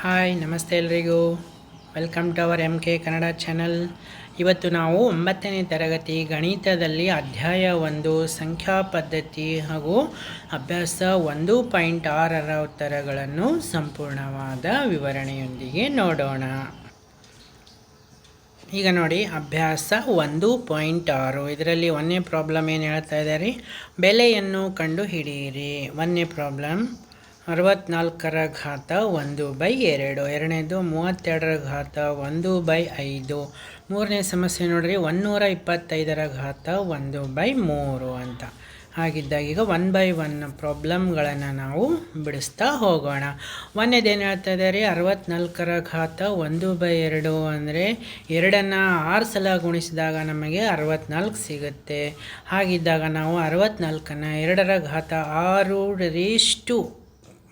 Hi, ನಮಸ್ತೆ ಎಲ್ರಿಗೂ. Welcome to our M K Kannada channel. ಇವತ್ತು ನಾವು ಒಂಬತ್ತನೇ ತರಗತಿ ಗಣಿತದಲ್ಲಿ ಅಧ್ಯಾಯ ಒಂದು, ಸಂಖ್ಯಾ ಪದ್ಧತಿ ಹಾಗೂ ಅಭ್ಯಾಸ ಒಂದು ಪಾಯಿಂಟ್ ಆರರ ಉತ್ತರಗಳನ್ನು ಸಂಪೂರ್ಣವಾದ ವಿವರಣೆಯೊಂದಿಗೆ ನೋಡೋಣ. ಈಗ ನೋಡಿ, ಅಭ್ಯಾಸ ಒಂದು ಪಾಯಿಂಟ್ ಆರು. ಇದರಲ್ಲಿ ಒಂದನೇ ಪ್ರಾಬ್ಲಮ್ ಏನು ಹೇಳ್ತಾ ಇದ್ದಾರೆ? ಬೆಲೆಯನ್ನು ಕಂಡು ಹಿಡಿಯಿರಿ ಒಂದನೇ ಪ್ರಾಬ್ಲಮ್ ಅರವತ್ನಾಲ್ಕರ ಘಾತ ಒಂದು ಬೈ ಎರಡು. ಎರಡನೇದು ಮೂವತ್ತೆರಡರ ಘಾತ ಒಂದು ಬೈ ಐದು. ಮೂರನೇ ಸಮಸ್ಯೆ ನೋಡ್ರಿ ಒಂನ್ನೂರ ಇಪ್ಪತ್ತೈದರ ಘಾತ ಒಂದು ಬೈ ಮೂರು ಅಂತ. ಹಾಗಿದ್ದಾಗ ಈಗ ಒನ್ ಬೈ ಒನ್ ಪ್ರಾಬ್ಲಮ್ಗಳನ್ನು ನಾವು ಬಿಡಿಸ್ತಾ ಹೋಗೋಣ. ಒಂದೇದೇನು ಹೇಳ್ತಾ ಇದ್ದಾರೆ ಅರವತ್ನಾಲ್ಕರ ಘಾತ ಒಂದು ಬೈ ಎರಡು ಅಂದರೆ ಎರಡನ್ನು ಆರು ಸಲ ಗುಣಿಸಿದಾಗ ನಮಗೆ ಅರವತ್ನಾಲ್ಕು ಸಿಗುತ್ತೆ. ಹಾಗಿದ್ದಾಗ ನಾವು ಅರವತ್ನಾಲ್ಕನ್ನು ಎರಡರ ಘಾತ ಆರು raised to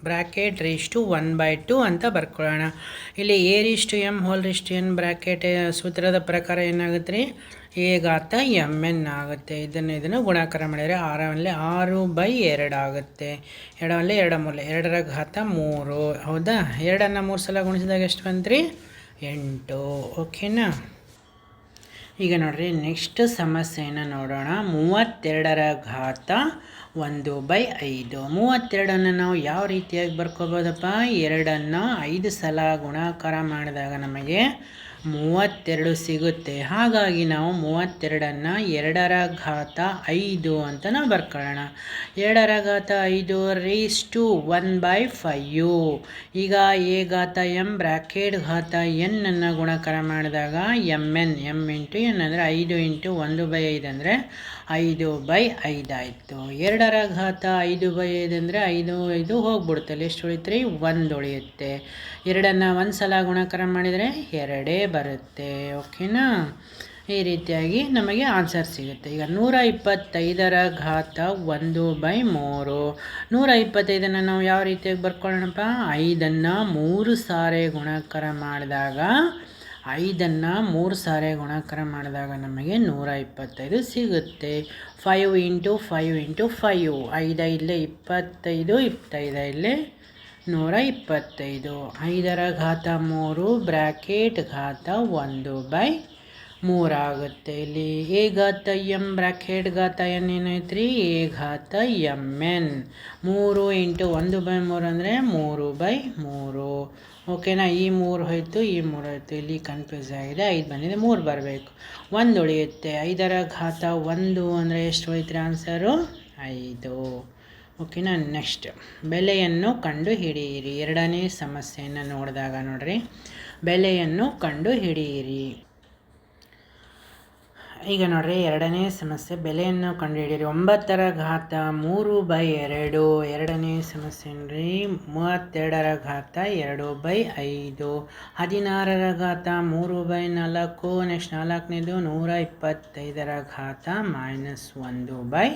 bracket raised to one by two ಅಂತ ಬರ್ಕೊಳ್ಳೋಣ. ಇಲ್ಲಿ A raised to M whole raised to N bracket ಸೂತ್ರದ ಪ್ರಕಾರ ಏನಾಗುತ್ತೆ ರೀ? ಎ ಗಾತ ಎಂ ಎನ್ ಆಗುತ್ತೆ. ಇದನ್ನು ಇದನ್ನು ಗುಣಾಕಾರ ಮಾಡಿದರೆ ಆರಲ್ಲಿ ಆರು ಬೈ ಎರಡು ಆಗುತ್ತೆ. ಎರಡರಲ್ಲಿ ಎರಡು ಮೂಲ, ಎರಡರ ಘಾತ ಮೂರು. ಹೌದಾ? ಎರಡನ್ನು ಮೂರು ಸಲ ಗುಣಿಸಿದಾಗ ಎಷ್ಟು ಬಂತ್ರಿ ಎಂಟು. ಓಕೆನಾ? ಈಗ ನೋಡ್ರಿ ನೆಕ್ಸ್ಟ್ ಸಮಸ್ಯೆಯನ್ನು ನೋಡೋಣ. ಮೂವತ್ತೆರಡರ ಘಾತ ಒಂದು ಬೈ ಐದು. ಮೂವತ್ತೆರಡನ್ನು ನಾವು ಯಾವ ರೀತಿಯಾಗಿ ಬರ್ಕೋಬೋದಪ್ಪ? ಎರಡನ್ನು ಐದು ಸಲ ಗುಣಾಕಾರ ಮಾಡಿದಾಗ ನಮಗೆ ಮೂವತ್ತೆರಡು ಸಿಗುತ್ತೆ. ಹಾಗಾಗಿ ನಾವು ಮೂವತ್ತೆರಡನ್ನು ಎರಡರ ಘಾತ ಐದು ಅಂತ ನಾವು ಬರ್ಕೊಳ್ಳೋಣ. ಎರಡರ ಘಾತ ಐದು raise to one by five ಈಗ ಎ ಘಾತ ಎಂ ಬ್ರ್ಯಾಕೆಟ್ ಘಾತ ಎನ್ ಅನ್ನು ಗುಣಾಕಾರ ಮಾಡಿದಾಗ M N M into N ಅಂದರೆ ಐದು ಇಂಟು ಒಂದು ಬೈ ಐದು ಅಂದರೆ ಐದು ಬೈ ಐದಾಯಿತು. ಎರಡರ ಘಾತ ಐದು ಬೈ ಐದು ಅಂದರೆ ಐದು ಐದು ಹೋಗ್ಬಿಡುತ್ತೆ. ಎಷ್ಟು ಉಳಿತ್ರಿ? ಒಂದು ಉಳಿಯುತ್ತೆ. ಎರಡನ್ನು ಒಂದು ಸಲ ಗುಣಾಕಾರ ಮಾಡಿದರೆ ಎರಡೇ ಬರುತ್ತೆ. ಓಕೆನಾ? ಈ ರೀತಿಯಾಗಿ ನಮಗೆ ಆನ್ಸರ್ ಸಿಗುತ್ತೆ. ಈಗ ನೂರ ಇಪ್ಪತ್ತೈದರ ಘಾತ ಒಂದು ಬೈ ಮೂರು. ನೂರ ಇಪ್ಪತ್ತೈದನ್ನು ನಾವು ಯಾವ ರೀತಿಯಾಗಿ ಬರ್ಕೊಳ್ಳೋಣಪ್ಪ? ಐದನ್ನು ಮೂರು ಸಾರಿ ಗುಣಾಕಾರ ಮಾಡಿದಾಗ ಐದನ್ನು ಮೂರು ಸಾರಿ ಗುಣಾಕಾರ ಮಾಡಿದಾಗ ನಮಗೆ ನೂರ ಇಪ್ಪತ್ತೈದು ಸಿಗುತ್ತೆ. Five into five into five ಐದೈದಲೇ ಇಪ್ಪತ್ತೈದು ಇಪ್ಪತ್ತೈದೈದಲೇ ನೂರ ಇಪ್ಪತ್ತೈದು. ಐದರ ಘಾತ ಮೂರು ಬ್ರ್ಯಾಕೆಟ್ ಘಾತ ಒಂದು ಬೈ ಮೂರಾಗುತ್ತೆ. ಇಲ್ಲಿ ಎ ಘಾತ ಎಂ ಬ್ರ್ಯಾಕೆಟ್ ಘಾತ ಎನ್ ಏನೈತ್ರಿ ಎ ಘಾತ ಎಂ ಎನ್. ಮೂರು ಇಂಟು ಒಂದು ಬೈ ಮೂರು ಅಂದರೆ ಮೂರು ಬೈ ಮೂರು. ಓಕೆನಾ? ಈ ಮೂರು ಹೋಯಿತು, ಈ ಮೂರು ಹೋಯ್ತು. ಇಲ್ಲಿ ಕನ್ಫ್ಯೂಸ್ ಆಗಿದೆ. ಐದು ಬಂದಿದೆ, ಮೂರು ಬರಬೇಕು. ಒಂದು ಉಳಿಯುತ್ತೆ. ಐದರ ಘಾತ ಒಂದು ಅಂದರೆ ಎಷ್ಟು ಹೋಯ್ತು ಆನ್ಸರು ಐದು. ಓಕೆನಾ? ನೆಕ್ಸ್ಟ್ ಬೆಲೆಯನ್ನು ಕಂಡು ಹಿಡಿಯಿರಿ ಎರಡನೇ ಸಮಸ್ಯೆಯನ್ನು ನೋಡಿದಾಗ ನೋಡ್ರಿ. ಬೆಲೆಯನ್ನು ಕಂಡು ಹಿಡಿಯಿರಿ ಈಗ ನೋಡ್ರಿ ಎರಡನೇ ಸಮಸ್ಯೆ, ಬೆಲೆಯನ್ನು ಕಂಡುಹಿಡಿಯಿರಿ. ಒಂಬತ್ತರ ಘಾತ ಮೂರು ಬೈ ಎರಡು. ಎರಡನೇ ಸಮಸ್ಯೆ ರೀ ಮೂವತ್ತೆರಡರ ಘಾತ ಎರಡು ಬೈ ಐದು. ಹದಿನಾರರ ಘಾತ ಮೂರು ಬೈ ನಾಲ್ಕು. ನೆಕ್ಸ್ಟ್ ನಾಲ್ಕನೇದು ನೂರ ಇಪ್ಪತ್ತೈದರ ಘಾತ ಮೈನಸ್ ಒಂದು ಬೈ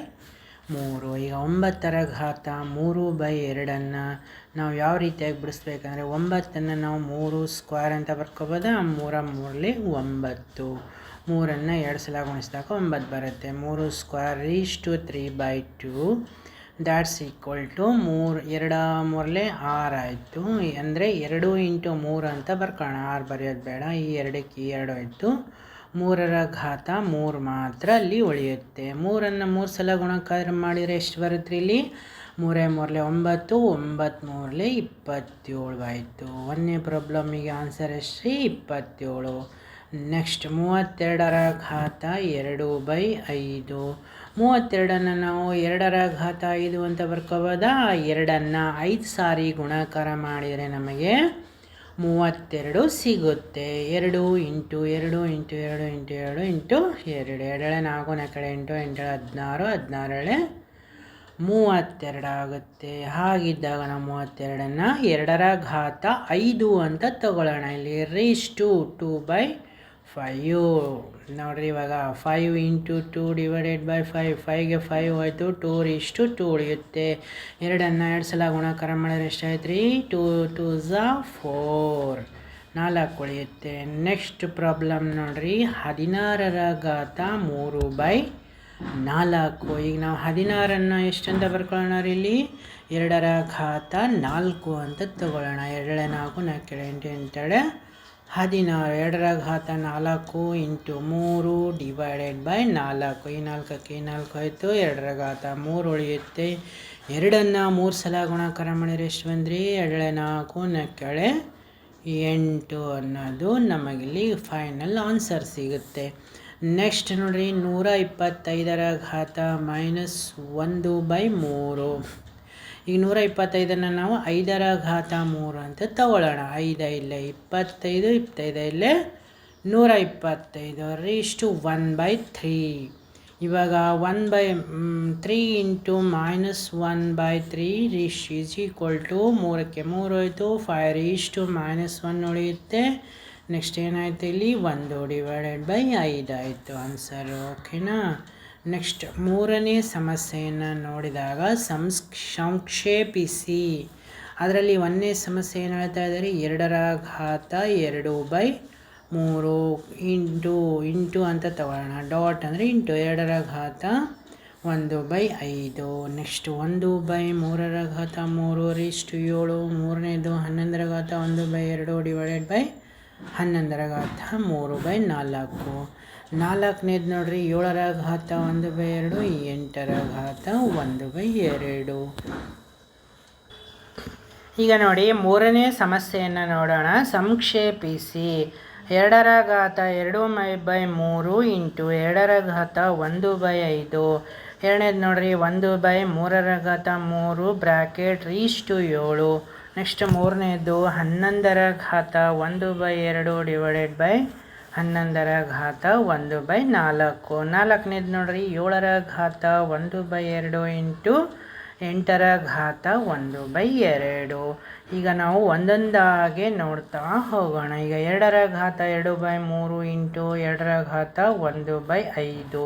ಮೂರು. ಈಗ ಒಂಬತ್ತರ ಘಾತ ಮೂರು ಬೈ ಎರಡನ್ನು ನಾವು ಯಾವ ರೀತಿಯಾಗಿ ಬಿಡಿಸ್ಬೇಕಂದ್ರೆ ಒಂಬತ್ತನ್ನು ನಾವು ಮೂರು ಸ್ಕ್ವೇರ್ ಅಂತ ಬರ್ಕೋಬೋದಾ? ಮೂರ ಮೂರಲಿ ಒಂಬತ್ತು. ಮೂರನ್ನು ಎರಡು ಸಲ ಗುಣಿಸಿದಾಗ ಒಂಬತ್ತು ಬರುತ್ತೆ. ಮೂರು square reach to three by two that's equal to ಮೂರು, ಎರಡ ಮೂರಲೆ ಆರು ಆಯಿತು. ಅಂದರೆ ಎರಡು ಇಂಟು ಮೂರು ಅಂತ ಬರ್ಕೋಣ. ಆರು ಬರೆಯೋದು ಬೇಡ. ಈ ಎರಡಕ್ಕೆ ಎರಡು ಆಯಿತು. ಮೂರರ ಘಾತ ಮೂರು ಮಾತ್ರ ಅಲ್ಲಿ ಉಳಿಯುತ್ತೆ. ಮೂರನ್ನು ಮೂರು ಸಲ ಗುಣಕಾರ ಮಾಡಿದರೆ ಎಷ್ಟು ಬರುತ್ತೆ ಇಲ್ಲಿ? ಮೂರೇ ಮೂರಲೆ ಒಂಬತ್ತು ಒಂಬತ್ತು ಮೂರಲೆ ಇಪ್ಪತ್ತೇಳು ಆಯಿತು. ಒಂದನೇ ಪ್ರಾಬ್ಲಮಿಗೆ ಆನ್ಸರ್ ಎಷ್ಟು ಇಪ್ಪತ್ತೇಳು. ನೆಕ್ಸ್ಟ್ ಮೂವತ್ತೆರಡರ ಘಾತ ಎರಡು ಬೈ ಐದು. ಮೂವತ್ತೆರಡನ್ನು ನಾವು ಎರಡರ ಘಾತ ಐದು ಅಂತ ಬರ್ಕೋಬೋದಾ? ಎರಡನ್ನು ಐದು ಸಾರಿ ಗುಣಾಕಾರ ಮಾಡಿದರೆ ನಮಗೆ ಮೂವತ್ತೆರಡು ಸಿಗುತ್ತೆ. ಎರಡು ಇಂಟು ಎರಡು ಇಂಟು ಎರಡು ಇಂಟು ಎರಡು ಇಂಟು ಎರಡು. ಎರಡಳೆ ನಾಲ್ಕು ನಾಲ್ಕಡೆ ಎಂಟು ಎಂಟು ಹದಿನಾರು ಹದಿನಾರಳೆ ಮೂವತ್ತೆರಡು ಆಗುತ್ತೆ. ಹಾಗಿದ್ದಾಗ ನಾವು ಮೂವತ್ತೆರಡನ್ನು ಎರಡರ ಘಾತ ಐದು ಅಂತ ತಗೊಳ್ಳೋಣ. ಇಲ್ಲಿ raise to two by five ನೋಡಿರಿ ಇವಾಗ five into two divided by five, ಫೈವ್ಗೆ five ಆಯಿತು ಟೂ ಇಷ್ಟು ಟೂ ಉಳಿಯುತ್ತೆ ಎರಡನ್ನು ಎರಡು ಸಲ ಗುಣಾಕಾರ ಮಾಡಿದ್ರೆ ಎಷ್ಟಾಯ್ತು ರೀ ಟೂ ಟೂ ಝಾ ಫೋರ್. ನಾಲ್ಕು ಉಳಿಯುತ್ತೆ. ನೆಕ್ಸ್ಟ್ ಪ್ರಾಬ್ಲಮ್ ನೋಡಿರಿ, ಹದಿನಾರರ ಘಾತ ಮೂರು ಬೈ ನಾಲ್ಕು. ಈಗ ನಾವು ಹದಿನಾರನ್ನು ಎಷ್ಟಂತ ಬರ್ಕೊಳ್ಳೋಣ ರೀ ಇಲ್ಲಿ? ಎರಡರ ಘಾತ ನಾಲ್ಕು ಅಂತ ತಗೊಳ್ಳೋಣ. ಎರಡೇ ನಾಲ್ಕು ನಾಲ್ಕು ಎಂಟು ಎಂಟೆರಡೆ ಹದಿನಾರು ಎರಡರ ಘಾತ ನಾಲ್ಕು ಇಂಟು ಮೂರು ಡಿವೈಡೆಡ್ ಬೈ ನಾಲ್ಕು ಈ ನಾಲ್ಕಕ್ಕೆ ಈ ನಾಲ್ಕು ಆಯಿತು ಎರಡರ ಘಾತ ಮೂರು ಉಳಿಯುತ್ತೆ ಎರಡನ್ನು ಮೂರು ಸಲ ಗುಣಾಕಾರ ಮಾಡಿದ್ರೆ ಎಷ್ಟು ಬಂದ್ರಿ ಎರಡೇ ನಾಲ್ಕು ನಕ್ಕಳೆ ಎಂಟು ಅನ್ನೋದು ನಮಗಿಲ್ಲಿ ಫೈನಲ್ ಆನ್ಸರ್ ಸಿಗುತ್ತೆ ನೆಕ್ಸ್ಟ್ ನೋಡಿರಿ ನೂರ ಇಪ್ಪತ್ತೈದರ ಘಾತ ಮೈನಸ್ ಒಂದು ಬೈ ಮೂರು ಈಗ ನೂರ ಇಪ್ಪತ್ತೈದನ್ನು ನಾವು ಐದರ ಘಾತ ಮೂರು ಅಂತ ತಗೊಳ್ಳೋಣ. ಐದು ಇಲ್ಲೇ ಇಪ್ಪತ್ತೈದು ಇಪ್ಪತ್ತೈದು ಇಲ್ಲೇ ನೂರ ಇಪ್ಪತ್ತೈದು. ಇಷ್ಟು ಒನ್ ಬೈ ತ್ರೀ ಇವಾಗ one by three into minus one by three ರಿಶ್ is equal to ಮೂರಕ್ಕೆ ಮೂರು ಆಯಿತು. ಫೈವ್ ಟು ಮೈನಸ್ ಒನ್ ಉಳಿಯುತ್ತೆ. ನೆಕ್ಸ್ಟ್ ಏನಾಯಿತು ಇಲ್ಲಿ? ಒಂದು ಡಿವೈಡೆಡ್ ಬೈ ಐದಾಯಿತು ಆನ್ಸರು ಓಕೆನಾ ನೆಕ್ಸ್ಟ್ ಮೂರನೇ ಸಮಸ್ಯೆಯನ್ನು ನೋಡಿದಾಗ ಸಂಸ್, ಸಂಕ್ಷೇಪಿಸಿ. ಅದರಲ್ಲಿ ಒಂದನೇ ಸಮಸ್ಯೆ ಏನು ಹೇಳ್ತಾ ಇದ್ದಾರೆ? ಎರಡರ ಘಾತ ಎರಡು ಬೈ ಮೂರು ಇಂಟು ಇಂಟು ಅಂತ ತಗೊಳ್ಳೋಣ ಡಾಟ್ ಅಂದರೆ ಇಂಟು, ಎರಡರ ಘಾತ ಒಂದು ಬೈ ಐದು. ನೆಕ್ಸ್ಟ್ ಒಂದು ಬೈ ಮೂರರ ಘಾತ ಮೂರು ಇಷ್ಟು ಏಳು. ಮೂರನೇದು ಹನ್ನೊಂದರ ಘಾತ ಒಂದು ಬೈ ಎರಡು ಡಿವೈಡೆಡ್ ಬೈ ಹನ್ನೊಂದರ ಘಾತ ಮೂರು ಬೈ ನಾಲ್ಕು. ನಾಲ್ಕನೇದು ನೋಡ್ರಿ ಏಳರ ಘಾತ ಒಂದು ಬೈ ಎರಡು ಎಂಟರ ಘಾತ ಒಂದು ಬೈ ಎರಡು. ಈಗ ನೋಡಿ, ಮೂರನೇ ಸಮಸ್ಯೆಯನ್ನು ನೋಡೋಣ. ಸಂಕ್ಷೇಪಿಸಿ. ಎರಡರ ಘಾತ ಎರಡು ಮೈ ಬೈ ಮೂರು ಇಂಟು ಎರಡರ ಘಾತ ಒಂದು ಬೈ ಐದು. ಎರಡನೇದು ನೋಡ್ರಿ, ಒಂದು ಬೈ ಮೂರರ ಘಾತ ಮೂರು ಬ್ರ್ಯಾಕೆಟ್ ರೀಸ್ಟು ಏಳು. ನೆಕ್ಸ್ಟ್ ಮೂರನೇದು ಹನ್ನೊಂದರ ಘಾತ ಒಂದು ಬೈ ಎರಡು ಡಿವೈಡೆಡ್ ಬೈ ಹನ್ನೊಂದರ ಘಾತ ಒಂದು ಬೈ ನಾಲ್ಕು. ನಾಲ್ಕನೇದು ನೋಡ್ರಿ, ಏಳರ ಘಾತ ಒಂದು ಬೈ ಎರಡು ಇಂಟು ಎಂಟರ ಘಾತ ಒಂದು ಬೈ ಎರಡು. ಈಗ ನಾವು ಒಂದೊಂದಾಗೆ ನೋಡ್ತಾ ಹೋಗೋಣ. ಈಗ ಎರಡರ ಘಾತ ಎರಡು ಬೈ ಮೂರು ಇಂಟು ಎರಡರ ಘಾತ ಒಂದು ಬೈ ಐದು.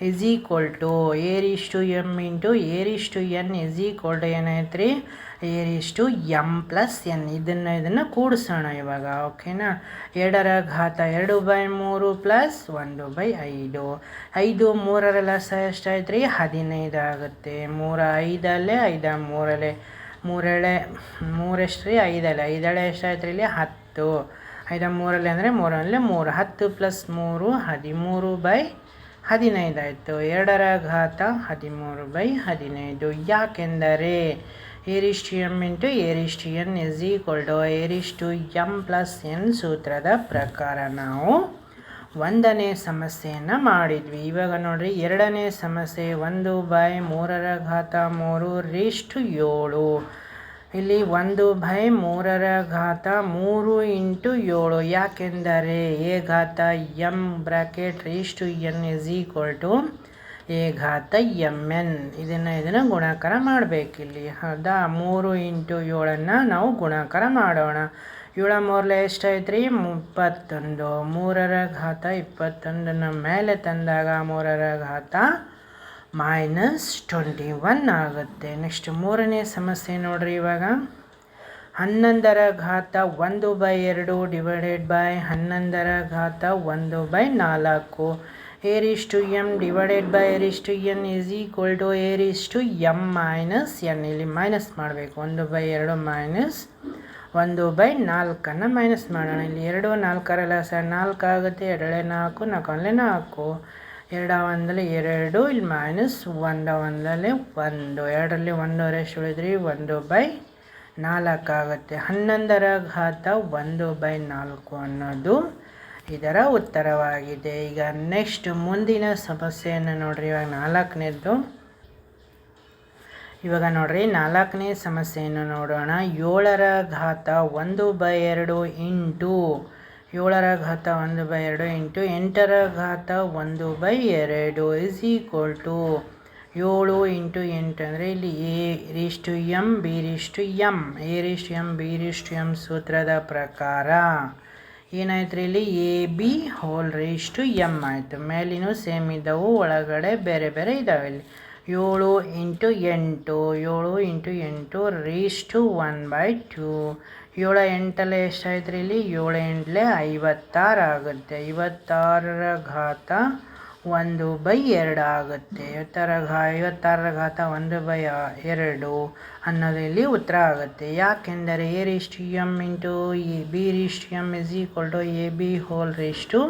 Is equal to A raised to M into A raised to N is equal to ಏನಾಯ್ತು ರೀ ಏರಿಷ್ಟು ಎಂ ಪ್ಲಸ್ ಎನ್ ಇದನ್ನು ಇದನ್ನು ಕೂಡಿಸೋಣ ಇವಾಗ ಓಕೆನಾ ಎರಡರ ಘಾತ ಎರಡು ಬೈ ಮೂರು ಪ್ಲಸ್ ಒಂದು ಬೈ ಐದು. ಐದು ಮೂರರ ಲಸ ಎಷ್ಟಾಯ್ತು ರೀ ಹದಿನೈದು ಆಗುತ್ತೆ. ಮೂರ ಐದಲ್ಲೇ, ಐದ ಮೂರಲ್ಲೇ. ಮೂರಳೆ ಮೂರೆಷ್ಟು ರೀ ಐದಲ್ಲೇ. ಐದಳೆ ಎಷ್ಟಾಯ್ತು ರೀ ಇಲ್ಲಿ? ಹತ್ತು. ಐದ ಮೂರಲ್ಲಿ ಅಂದರೆ ಮೂರಲ್ಲೇ ಮೂರು. ಹತ್ತು ಪ್ಲಸ್ ಮೂರು, ಹದಿಮೂರು ಬೈ ಹದಿನೈದು ಆಯಿತು ಎರಡರ ಘಾತ ಹದಿಮೂರು ಬೈ ಹದಿನೈದು. ಯಾಕೆಂದರೆ A raised to M into A raised to N is equal to A raised to M plus N ಸೂತ್ರದ ಪ್ರಕಾರ ನಾವು ಒಂದನೇ ಸಮಸ್ಯೆಯನ್ನು ಮಾಡಿದ್ವಿ. ಇವಾಗ ನೋಡಿರಿ, ಎರಡನೇ ಸಮಸ್ಯೆ ಒಂದು ಬೈ ಮೂರರ ಘಾತ ಮೂರು ರಿಷ್ಟು ಏಳು. ಇಲ್ಲಿ ಒಂದು ಬೈ ಮೂರರ ಘಾತ, ಮೂರು ಇಂಟು ಏಳು. ಯಾಕೆಂದರೆ ಎ ಘಾತ M bracket to N is equal to A ಘಾತ ಎಂ ಎನ್. ಇದನ್ನು ಇದನ್ನು ಗುಣಾಕಾರ ಮಾಡಬೇಕಿಲ್ಲಿ ಹೌದಾ? ಮೂರು ಇಂಟು ಏಳನ್ನು ನಾವು ಗುಣಾಕಾರ ಮಾಡೋಣ. ಏಳ ಮೂರಲೆ ಎಷ್ಟಾಯ್ತು ಇಪ್ಪತ್ತೊಂದು ಮೂರರ ಘಾತ ಇಪ್ಪತ್ತೊಂದನ್ನು ಮೇಲೆ ತಂದಾಗ ಮೂರರ ಘಾತ ಮೈನಸ್ ಟ್ವೆಂಟಿ ಒನ್ ಆಗುತ್ತೆ. ನೆಕ್ಸ್ಟ್ ಮೂರನೇ ಸಮಸ್ಯೆ ನೋಡ್ರಿ ಇವಾಗ. ಹನ್ನೊಂದರ ಘಾತ ಒಂದು ಬೈ ಎರಡು ಡಿವೈಡೆಡ್ ಬೈ ಹನ್ನೊಂದರ ಘಾತ ಒಂದು ಬೈ ನಾಲ್ಕು. A raise to m divided by a raise to n is equal to a raise to m minus n ಇಲ್ಲಿ ಮೈನಸ್ ಮಾಡಬೇಕು. ಒಂದು ಬೈ ಎರಡು ಮೈನಸ್ ಒಂದು ಬೈ ನಾಲ್ಕನ್ನು ಮೈನಸ್ ಮಾಡೋಣ. ಇಲ್ಲಿ ಎರಡು ನಾಲ್ಕರಲ್ಲ ಸರ್. ನಾಲ್ಕು ಆಗುತ್ತೆ. ಎರಡೇ ನಾಲ್ಕು ನಾಲ್ಕಲ್ಲೇ ನಾಲ್ಕು. ಎರಡ ಒಂದಲ್ಲಿ ಎರಡು, ಇಲ್ಲಿ ಮೈನಸ್ ಒಂದ. ಒಂದಲ್ಲಿ ಒಂದು ಎರಡರಲ್ಲಿ ಒಂದೂವರೆ ಎಷ್ಟು ಉಳಿದ್ರಿ ಒಂದು ಬೈ ನಾಲ್ಕು ಆಗುತ್ತೆ. ಹನ್ನೊಂದರ ಘಾತ ಒಂದು ಬೈ ನಾಲ್ಕು ಅನ್ನೋದು ಇದರ ಉತ್ತರವಾಗಿದೆ. ಈಗ ನೆಕ್ಸ್ಟ್ ಮುಂದಿನ ಸಮಸ್ಯೆಯನ್ನು ನೋಡ್ರಿ. ಇವಾಗ ನಾಲ್ಕನೇದ್ದು. ಇವಾಗ ನೋಡ್ರಿ, ನಾಲ್ಕನೇ ಸಮಸ್ಯೆಯನ್ನು ನೋಡೋಣ. ಏಳರ ಘಾತ ಒಂದು ಬೈ ಎರಡು ಇಂಟು ಏಳರ ಘಾತ ಒಂದು ಬೈ ಎರಡು ಇಂಟು ಎಂಟರ ಘಾತ ಒಂದು ಬೈ ಎರಡು ಇಸ್ ಈಕ್ವಲ್ ಟು ಏಳು ಇಂಟು ಎಂಟು ಅಂದರೆ ಇಲ್ಲಿ A raised to M B raised to M A raised to M B raised to M ಸೂತ್ರದ ಪ್ರಕಾರ. ಏನಾಯ್ತು ರೀ ಇಲ್ಲಿ? A, B whole raised to M ಆಯಿತು. ಮೇಲಿನೂ ಸೇಮ್ ಇದ್ದವು, ಒಳಗಡೆ ಬೇರೆ ಬೇರೆ ಇದ್ದಾವೆ ಇಲ್ಲಿ. ಏಳು ಇಂಟು ಎಂಟು, ಏಳು ಇಂಟು ಎಂಟು ರೀಸ್ಟು ಒನ್ ಬೈ ಟು. ಏಳು ಎಂಟಲ್ಲ ಎಷ್ಟಾಯ್ತು ರೀ ಇಲ್ಲಿ? ಏಳು ಎಂಟಲೆ ಐವತ್ತಾರು ಆಗುತ್ತೆ. ಐವತ್ತಾರರ ಘಾತ ಒಂದು ಬೈ ಎರಡು ಆಗುತ್ತೆ. ಐವತ್ತಾರ ಘಾ, ಐವತ್ತಾರರ ಘಾತ ಒಂದು ಬೈ ಎರಡು ಅನ್ನೋದು ಇಲ್ಲಿ ಉತ್ತರ ಆಗುತ್ತೆ. ಯಾಕೆಂದರೆ A raised to M into A, B raised to M is equal to A, B whole raised to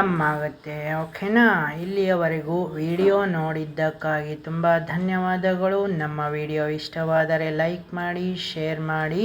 M ಆಗುತ್ತೆ. ಓಕೆನಾ? ಇಲ್ಲಿಯವರೆಗೂ ವಿಡಿಯೋ ನೋಡಿದ್ದಕ್ಕಾಗಿ ತುಂಬ ಧನ್ಯವಾದಗಳು. ನಮ್ಮ ವಿಡಿಯೋ ಇಷ್ಟವಾದರೆ ಲೈಕ್ ಮಾಡಿ, ಶೇರ್ ಮಾಡಿ.